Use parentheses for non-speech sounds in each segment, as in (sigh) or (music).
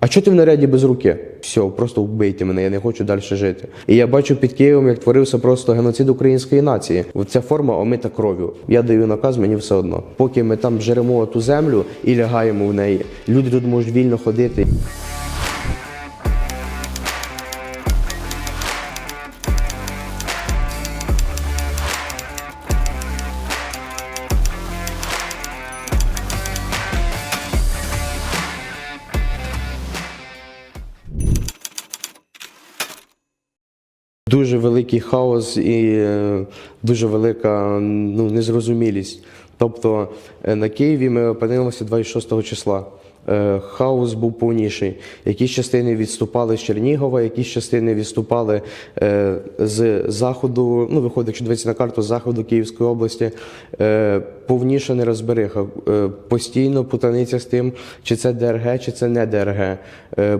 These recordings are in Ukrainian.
А чого ти в наряді без руки? Все, просто вбийте мене, я не хочу далі жити. І я бачу під Києвом, як творився просто геноцид української нації. Ця форма омита кров'ю. Я даю наказ, мені все одно. Поки ми там жеремо ту землю і лягаємо в неї, люди тут можуть вільно ходити. Великий хаос і е, дуже велика ну, незрозумілість. Тобто е, на Києві ми опинилися 26 числа. Е, Хаос був повніший. Якісь частини відступали з Чернігова, якісь частини відступали е, з заходу. Ну, виходить, якщо дивитися на карту з заходу Київської області, е, повніша нерозбериха. Постійно путаниця з тим, чи це ДРГ, чи це не ДРГ.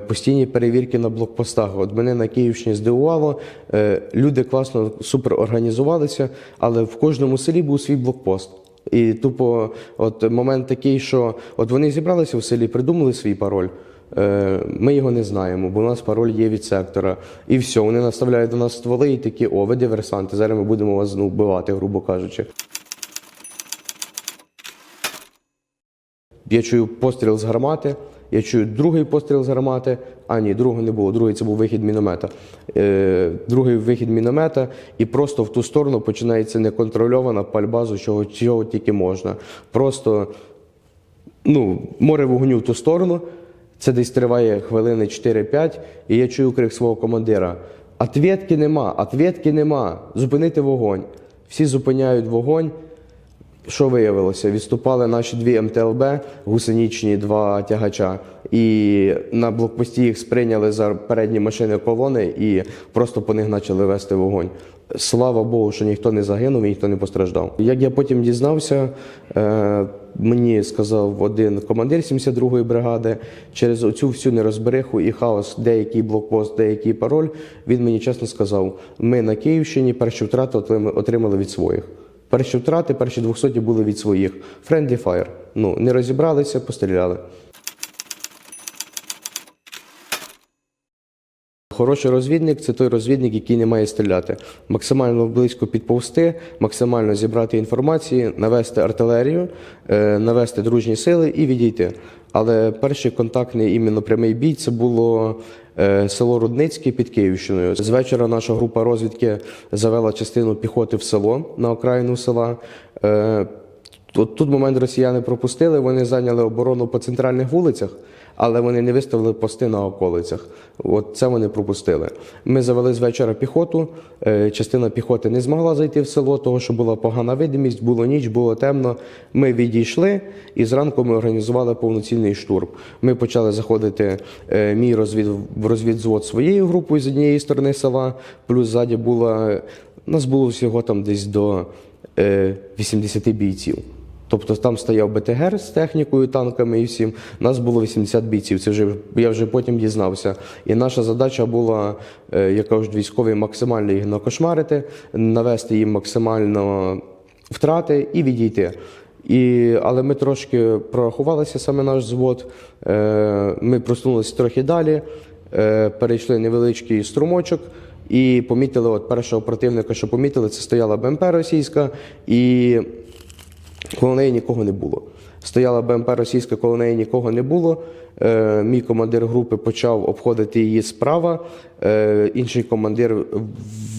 Постійні перевірки на блокпостах. От мене на Київщині здивувало. Люди класно супер організувалися, але в кожному селі був свій блокпост. І тупо, от момент такий, що от вони зібралися в селі, придумали свій пароль. Е, Ми його не знаємо, бо у нас пароль є від сектора. І все, вони наставляють до нас стволи і такі, о, ви диверсанти, зараз ми будемо вас ну, вбивати, грубо кажучи. Я чую постріл з гармати, я чую другий постріл з гармати. А ні, другого не було. Другий це був вихід міномета. Е, другий вихід міномета, і просто в ту сторону починається неконтрольована пальба з чого, чого тільки можна. Просто ну, море вогню в ту сторону. Це десь триває хвилини 4-5, і я чую крик свого командира: Ответки нема, ответки нема, зупинити вогонь. Всі зупиняють вогонь. Що виявилося? Відступали наші дві МТЛБ, гусенічні два тягача, і на блокпості їх сприйняли за передні машини колони і просто по них почали вести вогонь. Слава Богу, що ніхто не загинув і ніхто не постраждав. Як я потім дізнався, е, мені сказав один командир 72-ї бригади, через оцю всю нерозбериху і хаос, деякий блокпост, деякий пароль, він мені чесно сказав: ми на Київщині перші втрати отримали від своїх. Перші втрати, перші 200 були від своїх. Friendly fire. Ну, не розібралися, постріляли. Хороший розвідник це той розвідник, який не має стріляти. Максимально близько підповзти, максимально зібрати інформації, навести артилерію, е, навести дружні сили і відійти. Але перший контактний іменно прямий бій це було село Рудницьке під Київщиною. З вечора наша група розвідки завела частину піхоти в село на окраїну села. Е, тут момент росіяни пропустили, вони зайняли оборону по центральних вулицях, але вони не виставили пости на околицях. От це вони пропустили. Ми завели з вечора піхоту. е, Частина піхоти не змогла зайти в село, тому що була погана видимість, було ніч, було темно. Ми відійшли і зранку ми організували повноцінний штурм. Ми почали заходити е, мій розвід, розвідзвод своєю групою з однієї сторони села, плюс ззаді була. Нас було всього там десь до е, 80 бійців. Тобто там стояв БТГР з технікою, танками і всім. Нас було 80 бійців. Це вже я вже потім дізнався. І наша задача була, е, як кажуть, військові максимально їх накошмарити, навести їм максимально втрати і відійти. І, але ми трошки прорахувалися саме наш звод. Е, ми просунулися трохи далі, е, перейшли невеличкий струмочок. І помітили от першого противника, що помітили, це стояла БМП російська, і коло неї нікого не було. Стояла БМП російська, коло неї нікого не було. Е, мій командир групи почав обходити її справа. Е, інший командир,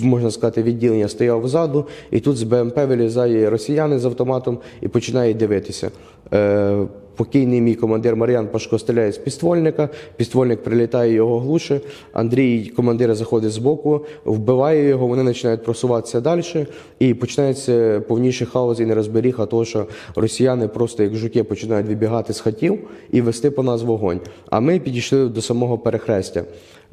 можна сказати, відділення стояв ззаду, і тут з БМП вилізає росіяни з автоматом і починає дивитися. Е, Покійний мій командир Мар'ян Пашко стріляє з піствольника, піствольник прилітає, його глуше. Андрій, командир, заходить збоку, вбиває його, вони починають просуватися далі, і починається повніший хаос і нерозберіха, того, що росіяни просто як жуки починають вибігати з хатів і вести по нас вогонь. А ми підійшли до самого перехрестя.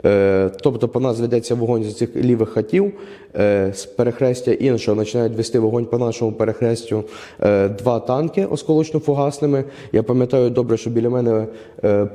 Е, Тобто по нас ведеться вогонь з цих лівих хатів, е, з перехрестя іншого починають вести вогонь по нашому перехрестю е, два танки осколочно-фугасними. Я пам'ятаю добре, що біля мене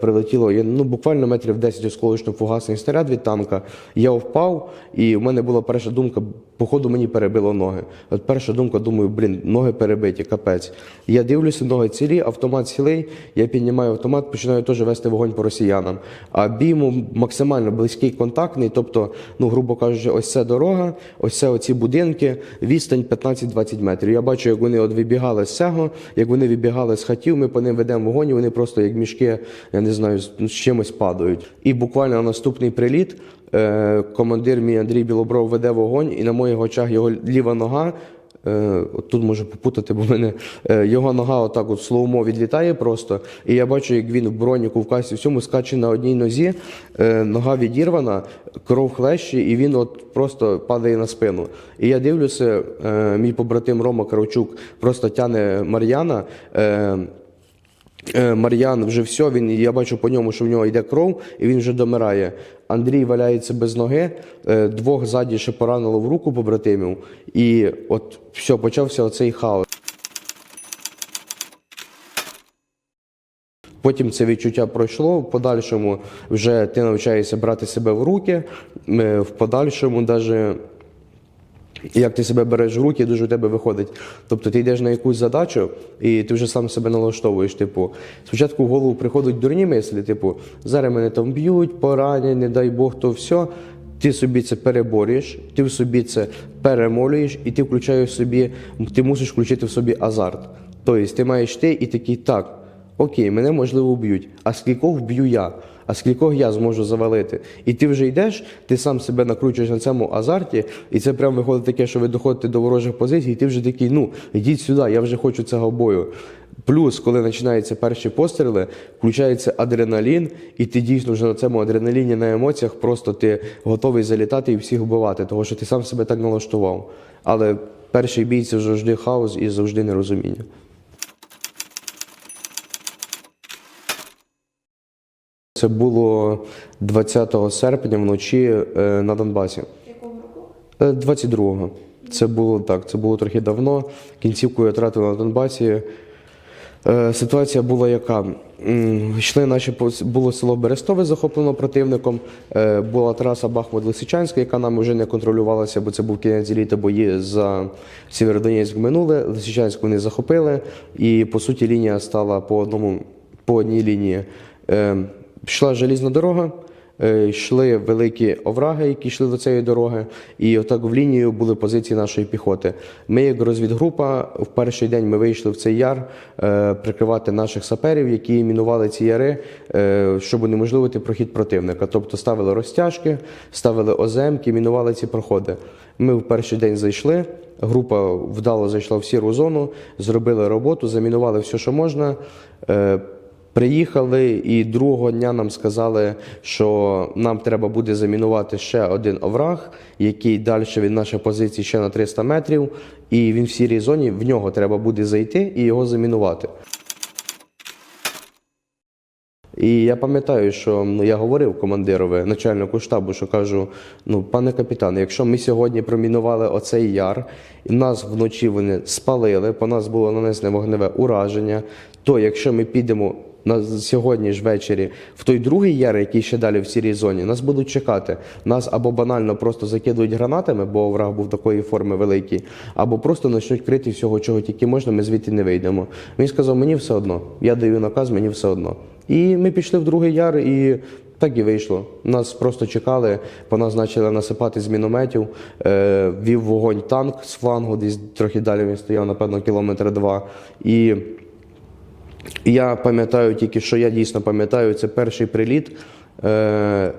прилетіло ну, буквально метрів 10 осколочно-фугасний снаряд від танка. Я впав, і в мене була перша думка, походу мені перебило ноги. От перша думка, думаю, блін, ноги перебиті, капець. Я дивлюся, ноги цілі, автомат цілий, я піднімаю автомат, починаю теж вести вогонь по росіянам. А бій максимально близький, контактний, тобто, ну, грубо кажучи, ось це дорога, ось це оці будинки, відстань 15-20 метрів. Я бачу, як вони от вибігали з цього, як вони вибігали з хатів, ми по ним ведемо вогонь, вони просто як мішки, я не знаю, з чимось падають. І буквально на наступний приліт е, командир мій Андрій Білобров веде вогонь, і на моїх очах його ліва нога. Е, от тут можу попутати, бо мене е, його нога отак от слоумо відлітає просто. І я бачу, як він в броніку в касі всьому скаче на одній нозі, е, нога відірвана, кров хлещі, і він от просто падає на спину. І я дивлюся, мій побратим Рома Кравчук просто тяне Мар'яна. Е, Мар'ян вже все, він, я бачу по ньому, що в нього йде кров, і він вже домирає. Андрій валяється без ноги, е, двох ззаді ще поранило в руку побратимів, і от все, почався оцей хаос. Потім це відчуття пройшло. В подальшому вже ти навчаєшся брати себе в руки. Е, В подальшому навіть як ти себе береш в руки, дуже у тебе виходить. Тобто ти йдеш на якусь задачу, і ти вже сам себе налаштовуєш. Типу, спочатку в голову приходять дурні мислі, типу, зараз мене там б'ють, поранять, не дай Бог, то все. Ти собі це переборюєш, ти в собі це перемолюєш, і ти включаєш собі, ти мусиш включити в собі азарт. Тобто ти маєш ти і такий так. Окей, мене можливо вб'ють. А скількох вб'ю я? А скількох я зможу завалити? І ти вже йдеш, ти сам себе накручуєш на цьому азарті, і це прямо виходить таке, що ви доходите до ворожих позицій, і ти вже такий, ну, йдіть сюди, я вже хочу цього бою. Плюс, коли починаються перші постріли, включається адреналін, і ти дійсно вже на цьому адреналіні на емоціях просто ти готовий залітати і всіх вбивати, тому що ти сам себе так налаштував. Але перший бій це завжди хаос і завжди нерозуміння. Це було 20 серпня вночі е, на Донбасі. Якого року? Е, 22-го. Це було так, це було трохи давно. Кінцівку я тратив на Донбасі. Е, Ситуація була яка? Йшли наші було село Берестове захоплено противником. Е, Була траса Бахмут-Лисичанська, яка нам вже не контролювалася, бо це був кінець літа бої за Сєвєродонецьк минуле. Лисичанську вони захопили, і по суті лінія стала по одному по одній лінії. Пішла желізна дорога. Е, Йшли великі овраги, які йшли до цієї дороги, і отак в лінію були позиції нашої піхоти. Ми, як розвідгрупа, в перший день ми вийшли в цей яр е, прикривати наших саперів, які мінували ці яри, е, щоб унеможливити прохід противника. Тобто ставили розтяжки, ставили оземки, мінували ці проходи. Ми в перший день зайшли. Група вдало зайшла в сіру зону, зробили роботу, замінували все, що можна. Приїхали і другого дня нам сказали, що нам треба буде замінувати ще один овраг, який далі від нашої позиції ще на 300 метрів, і він в сірій зоні, в нього треба буде зайти і його замінувати. І я пам'ятаю, що ну, я говорив командирові, начальнику штабу, що кажу: ну, пане капітане, якщо ми сьогодні промінували оцей яр, і нас вночі вони спалили, по нас було нанесене вогневе ураження, то якщо ми підемо на сьогодні ж ввечері в той другий яр, який ще далі в сірій зоні, нас будуть чекати. Нас або банально просто закидують гранатами, бо враг був такої форми великий, або просто почнуть крити всього, чого тільки можна, ми звідти не вийдемо. Він сказав, мені все одно. Я даю наказ, мені все одно. І ми пішли в другий яр і. Так і вийшло. Нас просто чекали, по нас почали насипати з мінометів. Е, вів вогонь танк з флангу, десь трохи далі він стояв, напевно, кілометр два. І я пам'ятаю тільки, що я дійсно пам'ятаю, це перший приліт. Е,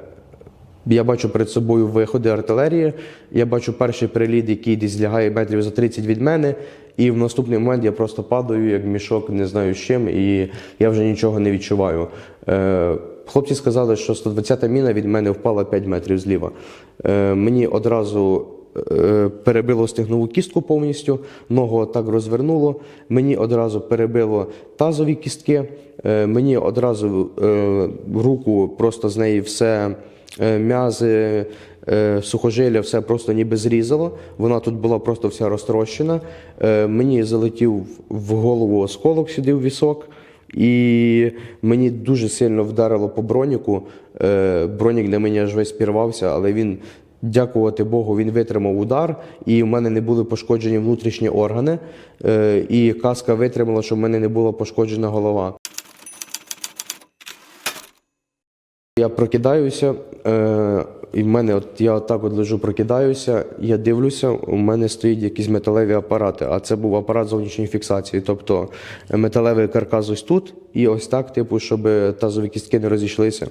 я бачу перед собою виходи артилерії. Я бачу перший приліт, який десь лягає метрів за 30 від мене. І в наступний момент я просто падаю, як мішок, не знаю з чим, і я вже нічого не відчуваю. Е, хлопці сказали, що 120-та міна від мене впала 5 метрів зліва. Е, мені одразу перебило стегнову кістку повністю, ногу так розвернуло. Мені одразу перебило тазові кістки, Е, Мені одразу е, руку просто з неї все е, м'язи, е, сухожилля, все просто ніби зрізало. Вона тут була просто вся розтрощена. Е, Мені залетів в голову осколок сюди вісок. І мені дуже сильно вдарило по броніку. Е, Бронік для мене аж весь пірвався, але він, дякувати Богу, він витримав удар, і в мене не були пошкоджені внутрішні органи. Е, І каска витримала, щоб в мене не була пошкоджена голова. Я прокидаюся, е, і в мене от я отак от лежу, прокидаюся, я дивлюся, у мене стоять якісь металеві апарати, а це був апарат зовнішньої фіксації. Тобто металевий каркас ось тут, і ось так, типу, щоб тазові кістки не розійшлися.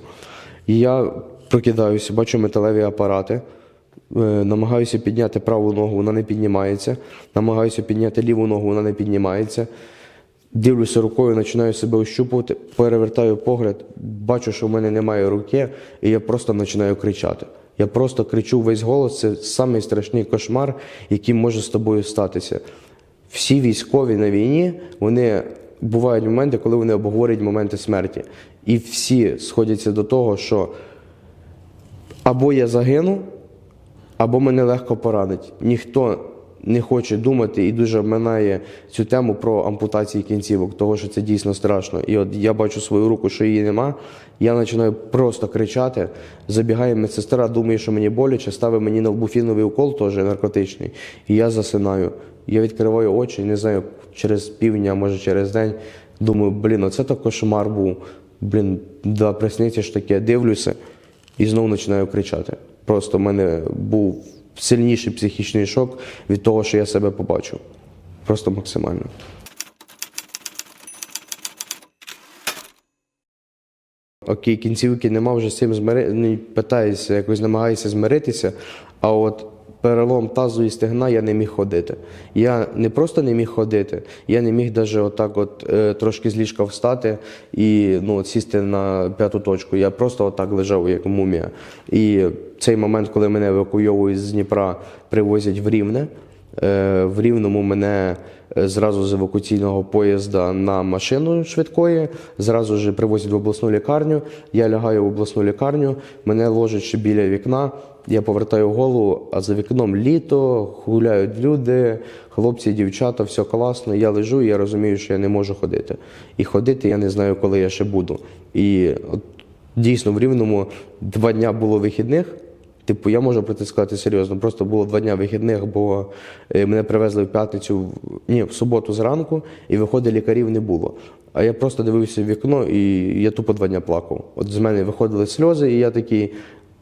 І я прокидаюся, бачу металеві апарати. Е, Намагаюся підняти праву ногу, вона не піднімається. Намагаюся підняти ліву ногу, вона не піднімається. Дивлюся рукою, починаю себе ощупувати, перевертаю погляд, бачу, що в мене немає руки, і я просто починаю кричати. Я просто кричу весь голос. Це самий кошмар, який може з тобою статися. Всі військові на війні, вони бувають моменти, коли вони обговорюють моменти смерті. І всі сходяться до того, що або я загину, або мене легко поранить. Ніхто не хоче думати і дуже обминає цю тему про ампутації кінцівок, того що це дійсно страшно. І от я бачу свою руку, що її нема. Я починаю просто кричати. Забігає медсестра, думає, що мені боляче, ставить мені на лбу укол, теж наркотичний, і я засинаю. Я відкриваю очі, не знаю, через півдня, може через день. Думаю, блін, оце то кошмар був. Блін, да, присниться ж таке, дивлюся і знову починаю кричати. Просто в мене був сильніший психічний шок від того, що я себе побачив. Просто максимально. Окей, кінцівки нема, вже з цим змири... питаюся, якось намагаюся змиритися. А от перелом тазу і стегна я не міг ходити. Я не просто не міг ходити, я не міг навіть отак от е, трошки з ліжка встати і ну, сісти на п'яту точку. Я просто отак лежав, як мумія. І цей момент, коли мене евакуйовують з Дніпра, привозять в Рівне. Е, В Рівному мене е, зразу з евакуаційного поїзда на машину швидкої, зразу ж привозять в обласну лікарню. Я лягаю в обласну лікарню, мене ложать біля вікна. Я повертаю голову, а за вікном літо, гуляють люди, хлопці, дівчата, все класно. Я лежу і я розумію, що я не можу ходити. І ходити я не знаю, коли я ще буду. І от дійсно в Рівному два дня було вихідних. Типу, я можу про це сказати серйозно. Просто було два дня вихідних, бо е, мене привезли в п'ятницю, ні, в суботу зранку, і виходить, лікарів не було. А я просто дивився в вікно і я тупо два дня плакав. От з мене виходили сльози, і я такий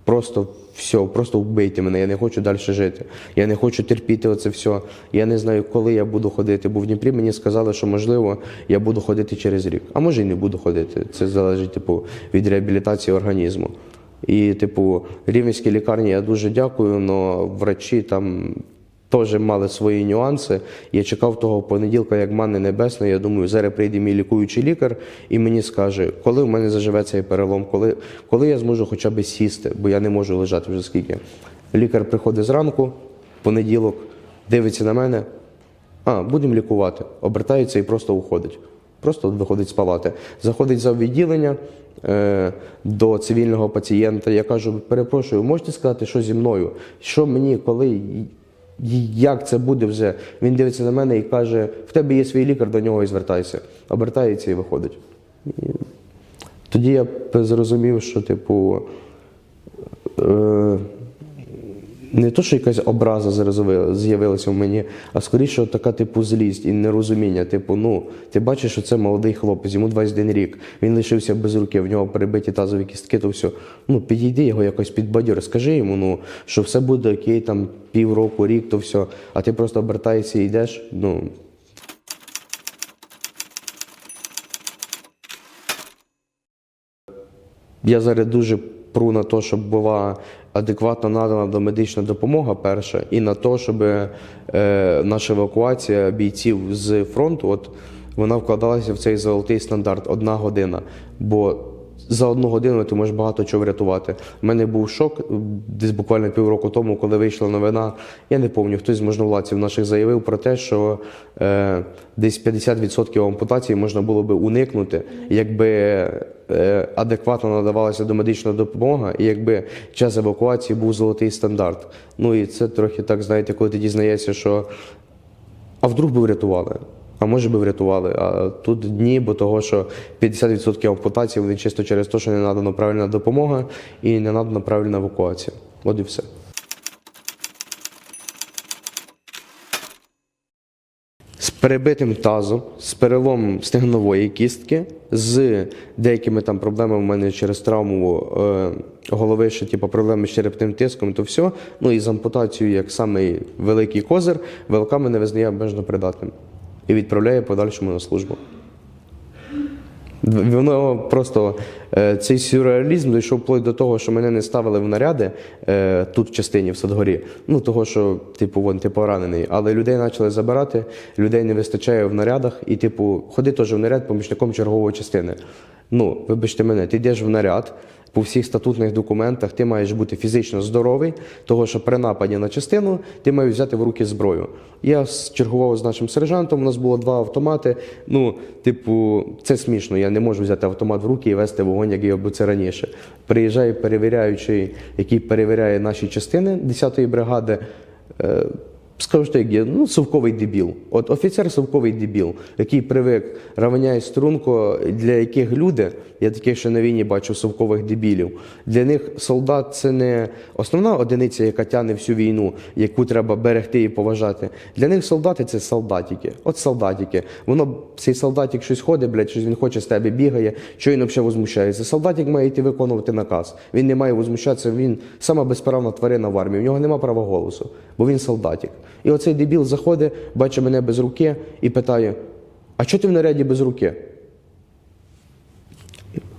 просто все, просто вбийте мене, я не хочу далі жити. Я не хочу терпіти оце все. Я не знаю, коли я буду ходити. Бо в Дніпрі мені сказали, що можливо я буду ходити через рік. А може і не буду ходити. Це залежить типу, від реабілітації організму. І, типу, рівненській лікарні я дуже дякую, але врачі там теж мали свої нюанси. Я чекав того понеділка, як манни небесної. Я думаю, зараз прийде мій лікуючий лікар і мені скаже, коли в мене заживе цей перелом, коли, коли я зможу хоча б сісти, бо я не можу лежати вже скільки. Лікар приходить зранку, понеділок, дивиться на мене. А, будемо лікувати. Обертається і просто уходить. Просто виходить з палати. Заходить за відділення е, до цивільного пацієнта. Я кажу: перепрошую, можете сказати, що зі мною? Що мені, коли, як це буде вже? Він дивиться на мене і каже: в тебе є свій лікар, до нього і звертайся. Обертається і виходить. І тоді я зрозумів, що, типу, е, не то, що якась образа з'явилася в мені, а скоріше така типу злість і нерозуміння. Типу, ну ти бачиш, що це молодий хлопець, йому 21 рік. Він лишився без руки, в нього перебиті тазові кістки, то все. Ну підійди його якось підбадьори, скажи йому, ну що все буде окей, там півроку, рік, то все. А ти просто обертаєшся і йдеш. Ну Я зараз дуже пру на те, щоб була адекватно надана домедична допомога перша, і на те, щоб е, наша евакуація бійців з фронту, от вона вкладалася в цей золотий стандарт одна година. Бо за одну годину ти можеш багато чого врятувати. У мене був шок десь буквально півроку тому, коли вийшла новина. Я не пам'ятаю, хтось з можновладців наших заявив про те, що е, десь 50% ампутації можна було би уникнути, якби адекватно надавалася домедична допомога, і якби час евакуації був золотий стандарт. Ну і це трохи так, знаєте, коли ти дізнаєшся, що а вдруг би врятували. А може би врятували. А тут дні, бо того, що 50% ампутації вони чисто через те, що не надана правильна допомога і не надана правильна евакуація. От і все. З перебитим тазом, з переломом стегнової кістки, з деякими там проблемами в мене через травму е, голови, що типу, проблеми з черепним тиском, то все. Ну і з ампутацією, як самий великий козир, ВЛК мене визнає обмежено придатним і відправляє подальшому на службу. Воно просто е, цей сюрреалізм дійшов вплоть до того, що мене не ставили в наряди е, тут в частині в Садгорі. Ну того, що типу вон ти поранений. Але людей почали забирати, людей не вистачає в нарядах, і типу, ходи теж в наряд помічником чергової частини. Ну, вибачте мене, ти йдеш в наряд. По всіх статутних документах ти маєш бути фізично здоровий, того що при нападі на частину ти маєш взяти в руки зброю. Я чергував з нашим сержантом, у нас було два автомати. Ну, типу, це смішно. Я не можу взяти автомат в руки і вести вогонь, як я робив це раніше. Приїжджає перевіряючий, який перевіряє наші частини 10-ї бригади. Скажу, як ну, совковий дебіл. От офіцер совковий дебіл, який привик равняє струнко, для яких люди, я таких ще на війні бачив совкових дебілів. Для них солдат це не основна одиниця, яка тягне всю війну, яку треба берегти і поважати. Для них солдати це солдатики. От солдатики. Воно цей солдатик щось ходить, блядь, щось він хоче з тебе бігає, що він взагалі возмущається. Солдатик має йти виконувати наказ. Він не має возмущатися, він сама безправна тварина в армії. У нього немає права голосу, бо він солдатик. І оцей дебіл заходить, бачить мене без руки і питає: а чого ти в наряді без руки?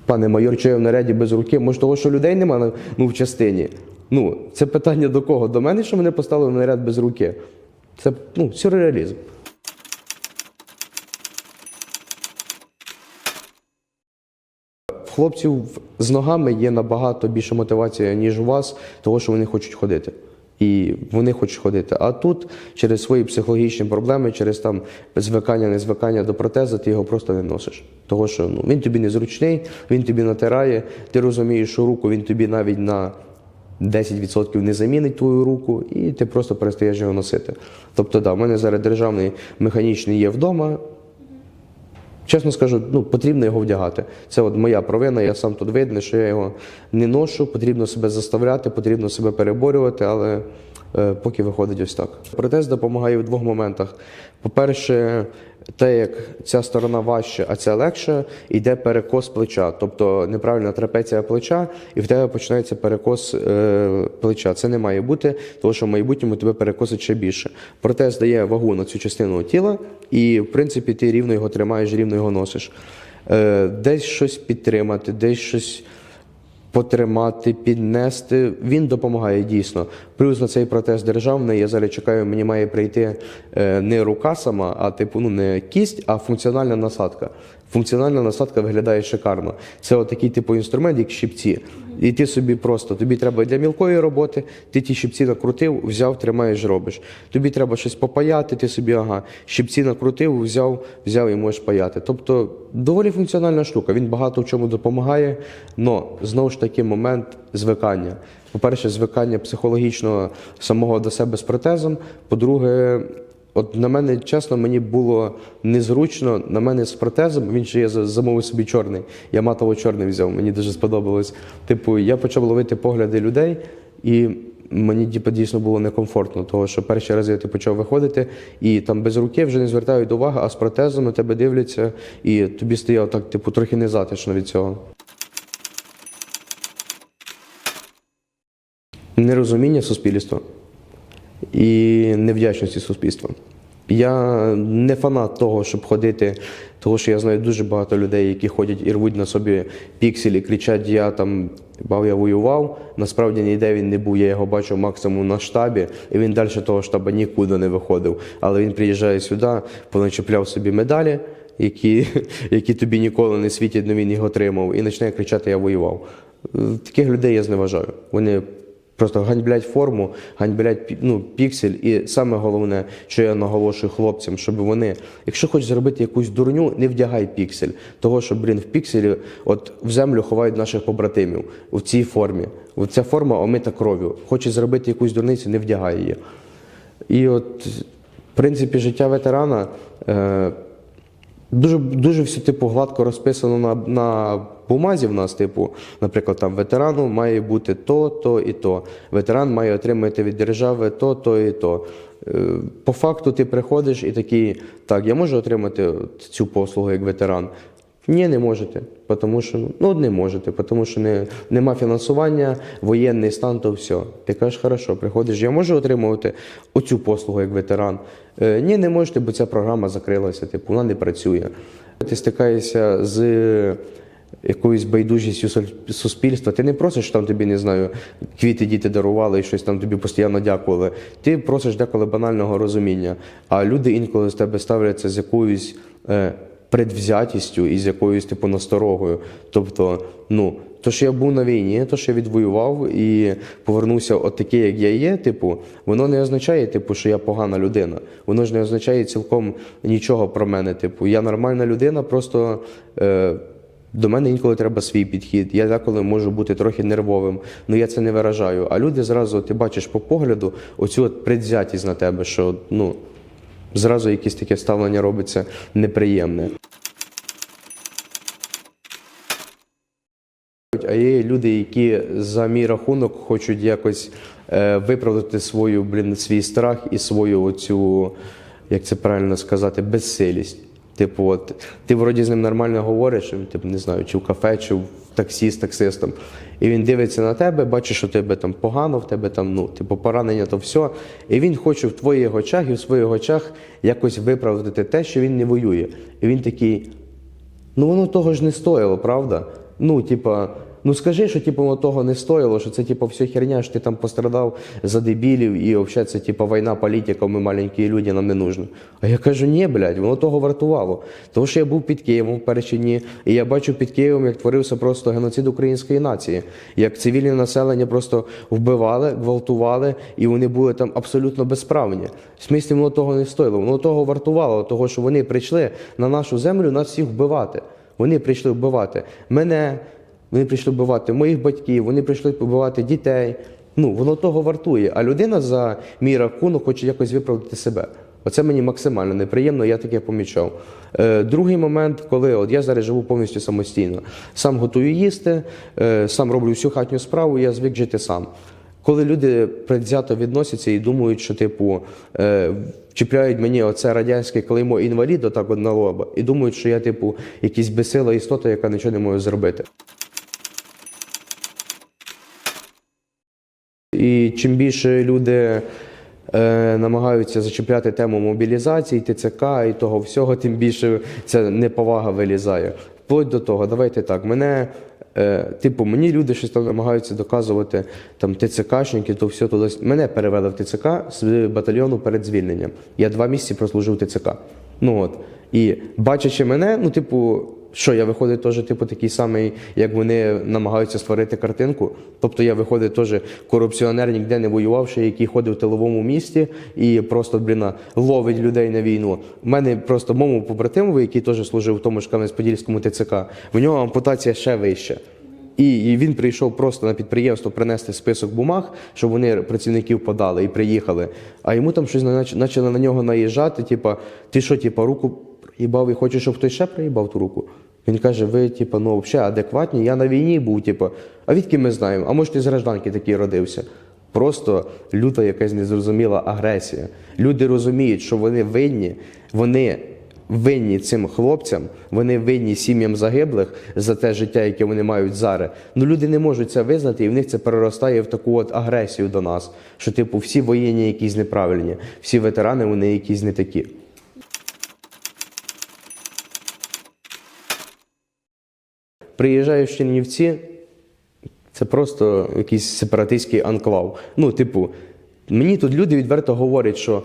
Пане майор, чого я в наряді без руки? Може, того, що людей немає ну, в частині? Ну, це питання до кого? До мене, що мене поставили в наряд без руки? Це ну, сюрреалізм. Хлопців з ногами є набагато більше мотивація, ніж у вас, того, що вони хочуть ходити. І вони хочуть ходити. А тут через свої психологічні проблеми, через там звикання, незвикання до протеза, ти його просто не носиш. Того, що ну, він тобі незручний, він тобі натирає, ти розумієш, що руку він тобі навіть на 10% не замінить твою руку, і ти просто перестаєш його носити. Тобто, да, в мене зараз державний механічний є вдома. Чесно скажу, ну потрібно його вдягати. Це от моя провина. Я сам тут видно, що я його не ношу. Потрібно себе заставляти, потрібно себе переборювати, але поки виходить ось так. Протез допомагає в двох моментах. По-перше, те, як ця сторона важче, а ця легше, йде перекос плеча, тобто неправильна трапеція плеча, і в тебе починається перекос е, плеча. Це не має бути, тому що в майбутньому тебе перекосить ще більше. Протез дає вагу на цю частину тіла, і в принципі ти рівно його тримаєш, рівно його носиш. Е, десь щось підтримати, десь щось потримати, піднести. Він допомагає дійсно. Плюс на цей протез державний. Я зараз чекаю, мені має прийти е, не рука сама, а типу ну не кість, а функціональна насадка. Функціональна насадка виглядає шикарно. Це отакий типу інструмент, як щипці. І ти собі просто тобі треба для мілкої роботи, ти ті щипці накрутив, взяв, тримаєш, робиш. Тобі треба щось попаяти, ти собі ага, щипці накрутив, взяв, взяв і можеш паяти. Тобто доволі функціональна штука. Він багато в чому допомагає, але знову ж таки момент звикання. По-перше, звикання психологічного самого до себе з протезом. По-друге, От на мене, чесно, мені було незручно. На мене з протезом, він ще я замовив собі чорний. Я матово чорний взяв, мені дуже сподобалось. Типу, я почав ловити погляди людей, і мені типу, дійсно було некомфортно, тому що перші рази ти почав виходити, і там без руки вже не звертають уваги, а з протезом на тебе дивляться, і тобі стає так, типу, трохи незатишно від цього. Нерозуміння суспільства і невдячності суспільства. Я не фанат того, щоб ходити, тому що я знаю дуже багато людей, які ходять і рвуть на собі пікселі, кричать, я там бав, я воював. Насправді ніде він не був, я його бачив максимум на штабі, і він далі того штабу нікуди не виходив. Але він приїжджає сюди, поначепляв собі медалі. які, (laughs) які тобі ніколи не світять, але він їх отримав, і почне кричати Я воював. Таких людей я зневажаю. Вони просто ганьблять форму, ганьблять ну, піксель. І саме головне, що я наголошую хлопцям, щоб вони, якщо хочеш зробити якусь дурню, не вдягай піксель. Того, що, блін, в пікселі от в землю ховають наших побратимів в цій формі. Ця форма омита кров'ю. Хочеш зробити якусь дурницю, не вдягай її. І от, в принципі, життя ветерана е, дуже, дуже все типу, гладко розписано на, на бумазі в нас, типу, наприклад, там ветерану має бути то, то і то. Ветеран має отримати від держави то, то і то. Е, По факту ти приходиш і такий, так, я можу отримати цю послугу як ветеран. Ні, не можете, тому що ну не можете, тому що не, нема фінансування, воєнний стан, то все. Ти кажеш, хорошо, приходиш, я можу отримувати оцю послугу як ветеран. Е, ні, не можете, бо ця програма закрилася, типу, вона не працює. Ти стикаєшся з якоюсь байдужістю суспільства. Ти не просиш, що там тобі не знаю, квіти діти дарували і щось там тобі постійно дякували. Ти просиш деколи банального розуміння. А люди інколи з тебе ставляться з якоюсь. Е, предвзятістю і з якоюсь типу насторогою. Тобто, ну, то, що я був на війні, то, що я відвоював і повернувся от такий, як я є, типу, воно не означає, типу, що я погана людина. Воно ж не означає цілком нічого про мене. Типу, я нормальна людина, просто. Е, до мене інколи треба свій підхід. Я деколи можу бути трохи нервовим, але я це не виражаю. А люди зразу, ти бачиш по погляду оцю от предвзятість на тебе, що ну, зразу якесь таке ставлення робиться неприємне. А є люди, які за мій рахунок хочуть якось е, виправдати свою, блін, свій страх і свою оцю, як це правильно сказати, безсилість. Типу, от ти вроді з ним нормально говориш, типу, не знаю, чи в кафе, чи в таксі з таксистом. І він дивиться на тебе, бачить, що тебе там погано, в тебе там, ну, типу, поранення, то все. І він хоче в твоїх очах і в своїх очах якось виправдати те, що він не воює. І він такий, Ну воно того ж не стоїло, правда? Ну, типа, ну скажи, що типу, того не стоїло, що це типу, все херня, що ти там пострадав за дебілів, і взагалі це типу, війна, політика, ми маленькі люди, нам не нужно. А я кажу, ні, блядь, воно того вартувало. Тому що я був під Києвом в перші дні, і я бачу під Києвом, як творився просто геноцид української нації, як цивільне населення просто вбивали, гвалтували, і вони були там абсолютно безправні. В смислі, воно того не стоїло, воно того вартувало, того, що вони прийшли на нашу землю нас всіх вбивати. Вони прийшли вбивати мене, вони прийшли вбивати моїх батьків, вони прийшли вбивати дітей. Ну, воно того вартує. А людина за мій рахунок хоче якось виправдати себе. Оце мені максимально неприємно, я таке помічав. Е, другий момент, коли от я зараз живу повністю самостійно. Сам готую їсти, е, сам роблю всю хатню справу, я звик жити сам. Коли люди предвзято відносяться і думають, що типу е, чіпляють мені оце радянське клеймо інвалід, отак от на лоба, і думають, що я, типу, якась безсила істота, яка нічого не може зробити. І чим більше люди е, намагаються зачіпляти тему мобілізації, ТЦК і того всього, тим більше ця неповага вилізає. Вплоть до того, давайте так, мене. Е, типу, мені люди щось там намагаються доказувати, там ТЦКшники, то все туди. Мене перевели в ТЦК з батальйону перед звільненням. Я два місяці прослужив в ТЦК. Ну от. І бачачи мене, ну, типу, що я виходить теж, типу, такий самий, як вони намагаються створити картинку. Тобто я виходить теж корупціонер, ніде не воювавши, який ходив в тиловому місті і просто, блін, ловить людей на війну. У мене просто моєму побратимові, який теж служив в тому ж Кам'янець-Подільському ТЦК, в нього ампутація ще вища. І, він прийшов просто на підприємство принести список бумаг, щоб вони працівників подали і приїхали. А йому там щось нач- почали на нього наїжджати, типа, ти що, типа, руку приїбав і хочеш, щоб хтось ще приїбав ту руку? Він каже: ви, типа, ну взагалі адекватні, я на війні був, типа, а відки ми знаємо? А може ти з гражданки такий родився? Просто люта якась незрозуміла агресія. Люди розуміють, що вони винні, вони винні цим хлопцям, вони винні сім'ям загиблих за те життя, яке вони мають зараз. Ну люди не можуть це визнати, і в них це переростає в таку от агресію до нас, що типу всі воєнні якісь неправильні, всі ветерани вони якісь не такі. Приїжджаю в Чернівці, це просто якийсь сепаратистський анклав. Ну, типу, мені тут люди відверто говорять, що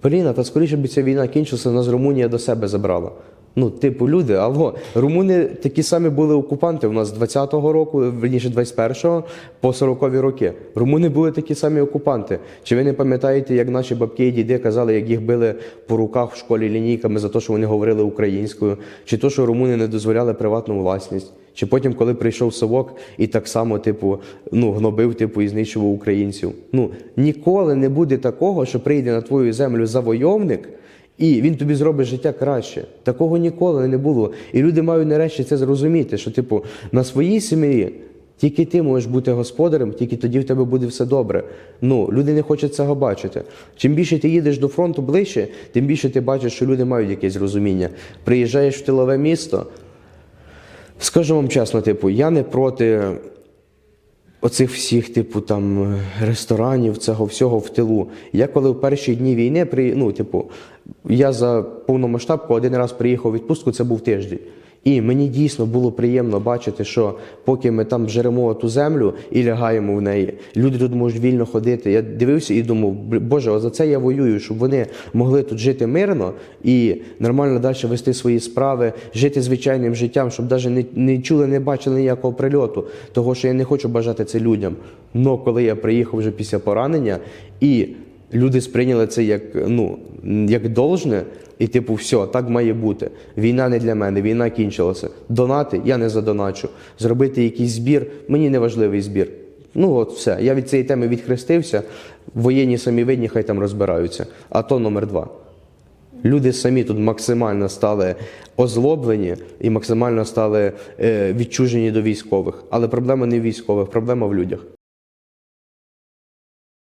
Поліна, та скоріше б ця війна кінчилася, нас Румунія до себе забрала. Ну, типу, люди, алло, румуни такі самі були окупанти у нас з 20-го року, верніше 21-го, по 40-ві роки. Румуни були такі самі окупанти. Чи ви не пам'ятаєте, як наші бабки і діди казали, як їх били по руках в школі лінійками за те, що вони говорили українською, чи то, що румуни не дозволяли приватну власність? Чи потім, коли прийшов совок і так само, типу, ну, гнобив, типу, і знищував українців? Ну, ніколи не буде такого, що прийде на твою землю завойовник. І він тобі зробить життя краще. Такого ніколи не було. І люди мають нарешті це зрозуміти, що, типу, на своїй сім'ї тільки ти можеш бути господарем, тільки тоді в тебе буде все добре. Ну, люди не хочуть цього бачити. Чим більше ти їдеш до фронту ближче, тим більше ти бачиш, що люди мають якесь розуміння. Приїжджаєш в тилове місто. Скажу вам чесно, типу, я не проти оцих всіх, типу, там ресторанів, цього всього в тилу. Я коли в перші дні війни при, ну, типу, я за повномасштабку один раз приїхав у відпустку, це був тиждень. І мені дійсно було приємно бачити, що поки ми там жеремо ту землю і лягаємо в неї, люди тут можуть вільно ходити. Я дивився і думав, Боже, о, за це я воюю, щоб вони могли тут жити мирно і нормально далі вести свої справи, жити звичайним життям, щоб навіть не, не чули, не бачили ніякого прильоту. Того, що я не хочу бажати це людям. Но коли я приїхав вже після поранення і люди сприйняли це як, ну, як должне, і типу, все, так має бути. Війна не для мене, війна кінчилася. Донати я не задоначу. Зробити якийсь збір, мені не важливий збір. Ну от все. Я від цієї теми відхрестився. Воєнні самі видні, хай там розбираються. А то номер два. Люди самі тут максимально стали озлоблені і максимально стали е, відчужені до військових. Але проблема не в військових, проблема в людях.